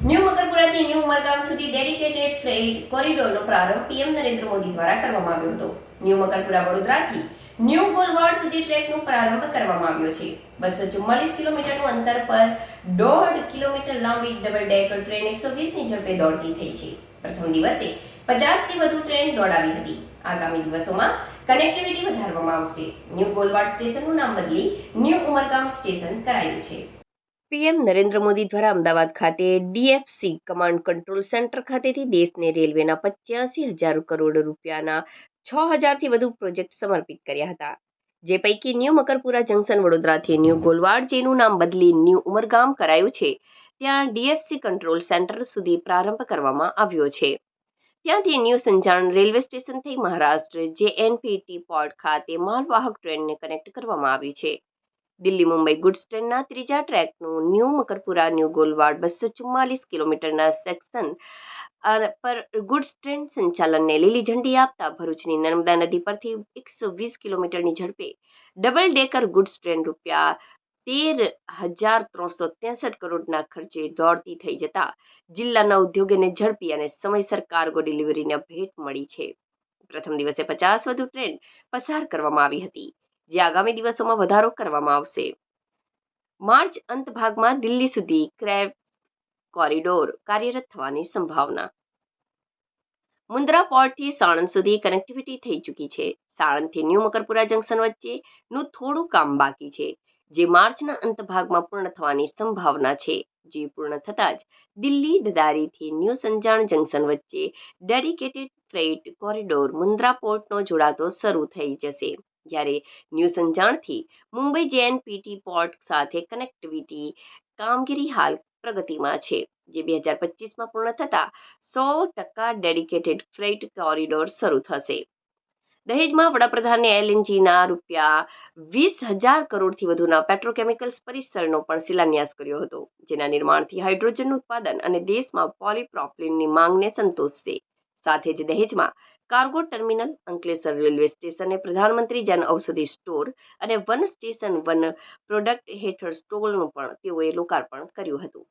New મકરપુરાથી new Umargam સુધી dedicated ફ્રેઇટ કોરિડોરનો પ્રારંભ PM Narendra Modi દ્વારા કરવામાં આવ્યો હતો. ન્યૂ મકરપુરા વડોદરાથી ન્યૂ ગોલવાડ સુધી ટ્રેકનો પ્રારંભ કરવામાં આવ્યો છે. બસો ચુમ્માલીસ કિલોમીટરનું અંતર પર દોઢ કિલોમીટર લાંબી ડબલ ડેકર ટ્રેન એકસો વીસની ઝડપે દોડતી થઈ છે. પ્રથમ દિવસે પચાસથી વધુ ટ્રેન દોડાવી હતી. આગામી દિવસોમાં કનેક્ટિવિટી વધારવામાં આવશે. ન્યૂ ગોલવાડ સ્ટેશનનું નામ બદલી ન્યૂ ઉમરગામ સ્ટેશન કરાયું છે. પીએમ નરેન્દ્ર મોદી દ્વારા અમદાવાદ ખાતે ડીએફસી કમાન્ડ કંટ્રોલ સેન્ટર ખાતેથી દેશને રેલવેના પચ્યાસી હજાર કરોડ રૂપિયાના છ હજારથી વધુ પ્રોજેક્ટ સમર્પિત કર્યા હતા. જે પૈકી ન્યૂ મકરપુરા જંકશન વડોદરાથી ન્યૂ ગોલવાડ જેનું નામ બદલી ન્યૂ ઉમરગામ કરાયું છે, ત્યાં ડીએફસી કંટ્રોલ સેન્ટર સુધી પ્રારંભ કરવામાં આવ્યો છે. ત્યાંથી ન્યૂ સંજાણ રેલવે સ્ટેશન થઈ મહારાષ્ટ્ર જેએનપીટી પોર્ટ ખાતે માલવાહક ટ્રેનને કનેક્ટ કરવામાં આવી છે. દિલ્હી મુંબઈ ગુડ્સ ટ્રેનના ત્રીજા ટ્રેકનું ન્યૂ મકરપુરા, ન્યૂ ગોલવાડ બસો ચુમ્માલીસ કિલોમીટરના સેક્શન પર ગુડ્સ ટ્રેન સંચાલનને લીલી ઝંડી આપતા ભરૂચની નર્મદા નદી પરથી એકસો વીસ કિલોમીટરની ઝડપે ડબલ ડેકર ગુડ્સ ટ્રેન રૂપિયા તેર હજાર ત્રણસો ત્રેસઠ કરોડના ખર્ચે દોડતી થઈ જતા જિલ્લાના ઉદ્યોગોને ઝડપી અને સમયસર કાર્ગો ડિલિવરીને ભેટ મળી છે. પ્રથમ દિવસે પચાસ વધુ ટ્રેન પસાર કરવામાં આવી હતી. જે આગામી દિવસોમાં વધારો કરવામાં આવશે. માર્ચ અંત ભાગમાં દિલ્હી સુધી ક્રેબ કોરિડોર કાર્યરત થવાની સંભાવના. મુન્દ્રા પોર્ટથી સાણંદ સુધી કનેક્ટિવિટી થઈ ચૂકી છે. સાણંદથી ન્યૂ મકરપુરા જંકશન વચ્ચેનું થોડું કામ બાકી છે, જે માર્ચના અંત ભાગમાં પૂર્ણ થવાની સંભાવના છે. જે પૂર્ણ થતાં જ દિલ્હી દદારીથી ન્યૂ સંજાણ જંકશન વચ્ચે ડેડિકેટેડ ફ્રેઇટ કોરિડોર મુન્દ્રા પોર્ટનો જોડાતો શરૂ થઈ જશે. જ્યારે ન્યૂ સંજાણથી મુંબઈ જેએનપીટી પોર્ટ સાથે કનેક્ટિવિટી કામગીરી હાલ પ્રગતિમાં છે, જે બે હજાર પચીસમાં પૂર્ણ થતાં સો ટકા ડેડિકેટેડ ફ્રેટ કોરિડોર શરૂ થશે. દહેજમાં વડાપ્રધાને એલએનજીના રૂપિયા વીસ હજાર કરોડથી વધુના પેટ્રોકેમિકલ્સ પરિસરનો પણ શિલાન્યાસ કર્યો હતો, જેના નિર્માણથી હાઇડ્રોજનનું ઉત્પાદન અને દેશમાં પોલીપ્રોપલિનની માંગને સંતોષશે. સાથે જ દહેજમાં કાર્ગો ટર્મિનલ અંકલેશ્વર રેલવે સ્ટેશને પ્રધાનમંત્રી જન ઔષધિ સ્ટોર અને વન સ્ટેશન વન પ્રોડક્ટ હેઠળ સ્ટોલનું પણ તેઓએ લોકાર્પણ કર્યું હતું.